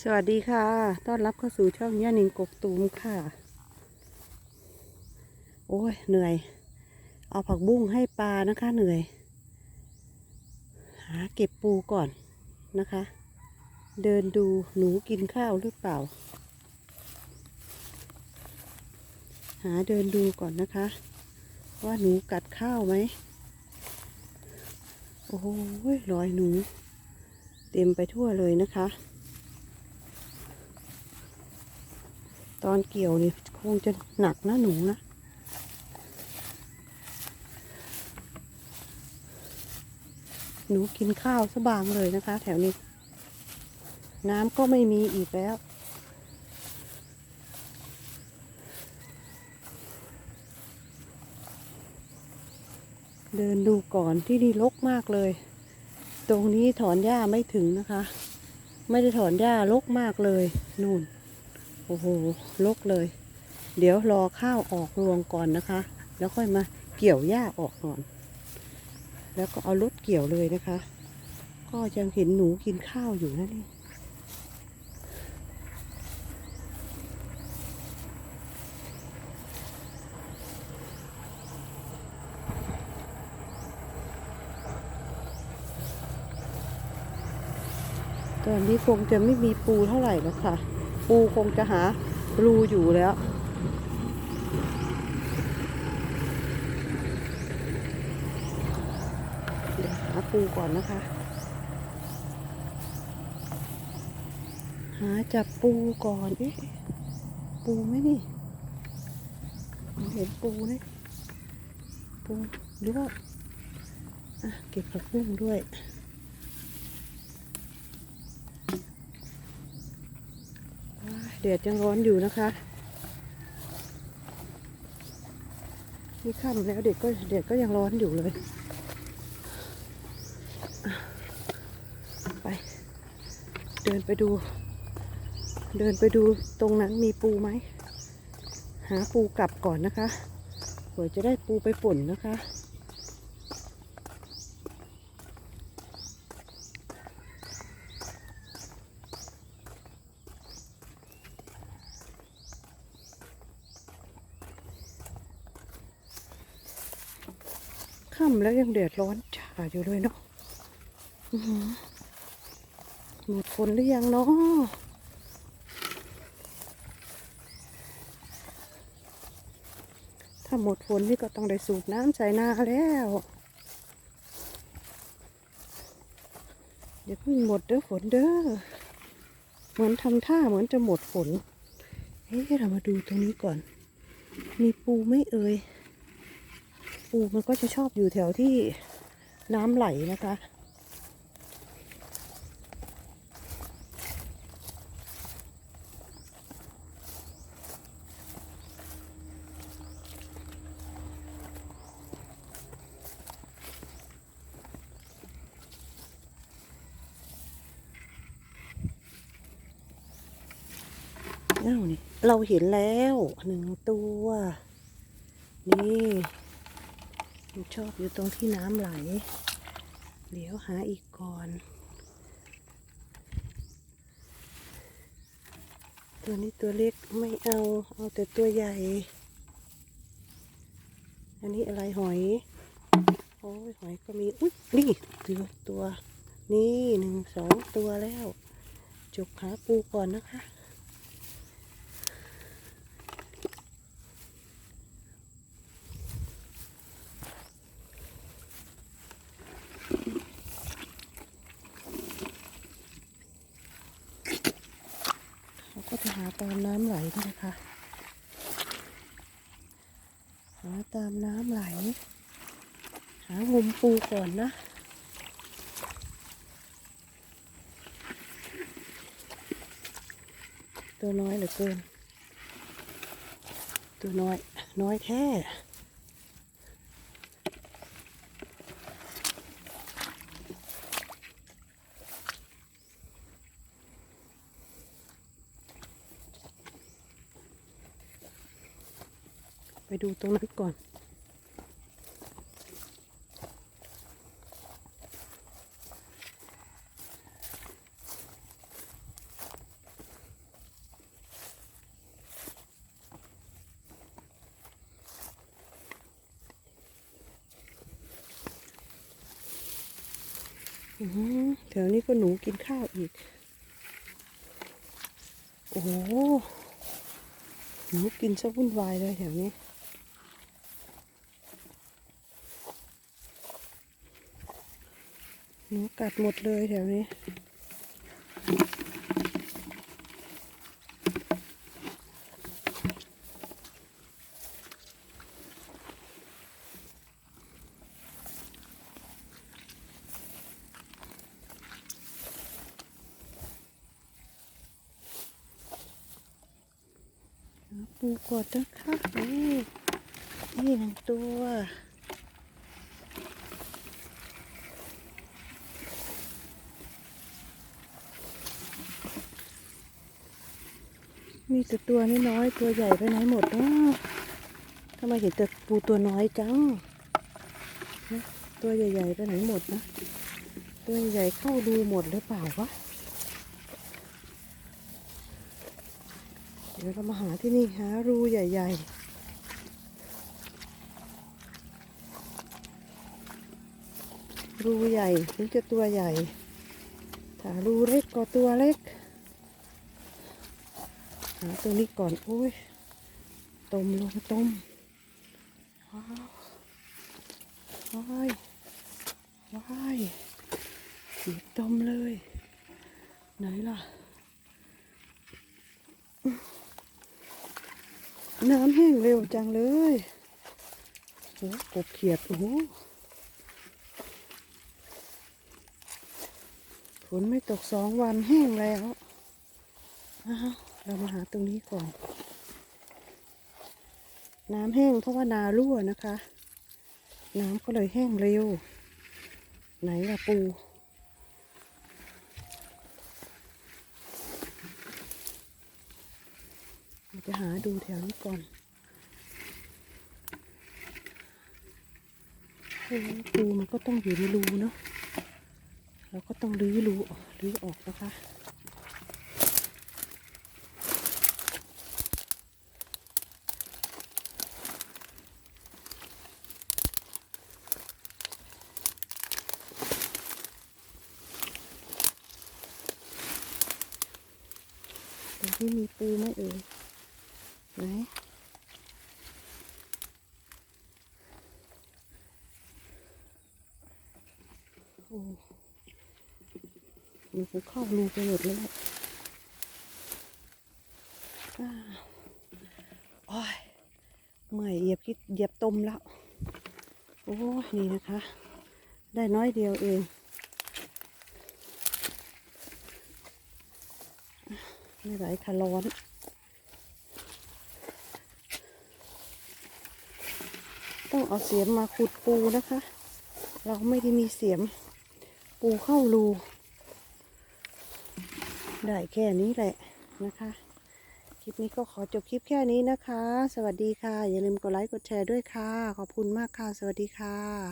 สวัสดีค่ะ ต้อนรับเข้าสู่ช่องย่านิงกกตูมค่ะ โอ้ย เหนื่อย เอาผักบุ้งให้ปลานะคะ เหนื่อย หาเก็บปูก่อนนะคะ เดินดูหนูกินข้าวหรือเปล่า หาเดินดูก่อนนะคะ ว่าหนูกัดข้าวไหม โอ้โหรอยหนู เต็มไปทั่วเลยนะคะ ตอนเกี่ยวนี่คงจะหนักนะหนูนะหนูกินข้าวสบางเลยนะคะ แถวนี้ น้ำก็ไม่มีอีกแล้ว เดินดูก่อนที่นี่รกมากเลย ตรงนี้ถอนหญ้าไม่ถึงนะคะ ไม่ได้ถอนหญ้ารกมากเลย นู่น โอ้โหลกเลย เดี๋ยวรอข้าวออกรวงก่อนนะคะ แล้วค่อยมาเกี่ยวหญ้าออกก่อน แล้วก็เอารถเกี่ยวเลยนะคะ ก็ยังเห็นหนูกินข้าวอยู่นะนี่ตอนนี้คงจะไม่มีปูเท่าไหร่แล้วค่ะ ปูคงจะหารูอยู่แล้ว เดี๋ยวหาปูก่อนนะคะ หาจับปูก่อนเอ๊ะปูไหมนี่เห็นปูนี่ปูหรือว่าอะเก็บผักบุ้งด้วย แดดยังร้อนอยู่นะคะนี่ค่ำแล้วเด็กก็แดดก็ยังร้อนอยู่เลย ไป เดินไปดู เดินไปดูตรงนั้นมีปูไหม หาปูกลับก่อนนะคะเผื่อจะได้ปูไปป่นนะคะ ค่ำแล้วยังแดดร้อนจ่าอยู่เลยเนาะหมดฝนหรือยังเนาะถ้าหมดฝนนี่ก็ต้องได้สูบน้ำใส่นาแล้วอย่าเพิ่งหมดเด้อฝนเด้อเหมือนทำท่าเหมือนจะหมดฝนเฮ้เรามาดูตรงนี้ก่อน มีปูไม่เอ่ย ปูมันก็จะชอบอยู่แถวที่น้ำไหลนะคะเอ้านี่เราเห็นแล้วหนึ่งตัว นี่ มันชอบอยู่ตรงที่น้ำไหล เดี๋ยวหาอีกก่อน ตัวนี้ตัวเล็กไม่เอา เอาแต่ตัวใหญ่ อันนี้อะไรหอย โอ้ยหอยก็มี อุ้ยนี่ตัวตัว นี่หนึ่งสองตัวแล้ว จุกหาปูก่อนนะคะ เราตามน้ำไหลนะคะ หาตามน้ำไหล หางมปูก่อนนะตัวน้อยเหลือเกิน ตัวน้อย น้อยแท้ ไปดูตรงนั้นก่อน แถวนี้ก็หนูกินข้าวอีก โอ้หนูกินซะวุ่นวายเลยแถวนี้ หนูกัดหมดเลยแถวนี้หาปูกดนะคะนี่นี่หนึ่งตัว มีแต่ตัวน้อยตัวใหญ่ไปไหนหมดเนาะทำไมเห็นแต่ปูตัวน้อยจังนะตัวใหญ่ๆไปไหนหมดนะ ตัวใหญ่เข้าดูหมดหรือเปล่าวะ เดี๋ยวเรามาหาที่นี่หารูใหญ่ ๆรูใหญ่ถึงจะตัวใหญ่ ถ้ารูเล็กก็ตัวเล็ก หาตัวนี้ก่อนโอ้ยต้มลงต้มว้าวว้ายว้ายเสียบต้มเลย ไหนล่ะ น้ำแห้งเร็วจังเลยโอ้กบเขียดโอ้โหฝนไม่ตกสองวันแห้งแล้วอ้าว เรามาหาตรงนี้ก่อน น้ำแห้งเพราะว่านารั่วนะคะ น้ำก็เลยแห้งเร็ว ไหนล่ะปู จะหาดูแถวนี้ก่อนโอ้รูมันก็ต้องอยู่ในรูเนาะเราก็ต้องรื้อรูรื้อออกนะคะ ที่มีปูไหมเอ่ยไหนโอ้มันคงเข้ารูไปหมดเลยแหละอ้าวโอ้ยเมื่อยเหยียบคิดเหยียบตมแล้ว โอ้ยนี่นะคะ ได้น้อยเดียวเอง ไม่ไหวค่ะร้อนต้องเอาเสียมมาขุดปูนะคะ เราไม่ได้มีเสียมปูเข้ารูได้แค่นี้แหละนะคะ คลิปนี้ก็ขอจบคลิปแค่นี้นะคะ สวัสดีค่ะ อย่าลืมกดไลค์กดแชร์ด้วยค่ะ ขอบคุณมากค่ะ สวัสดีค่ะ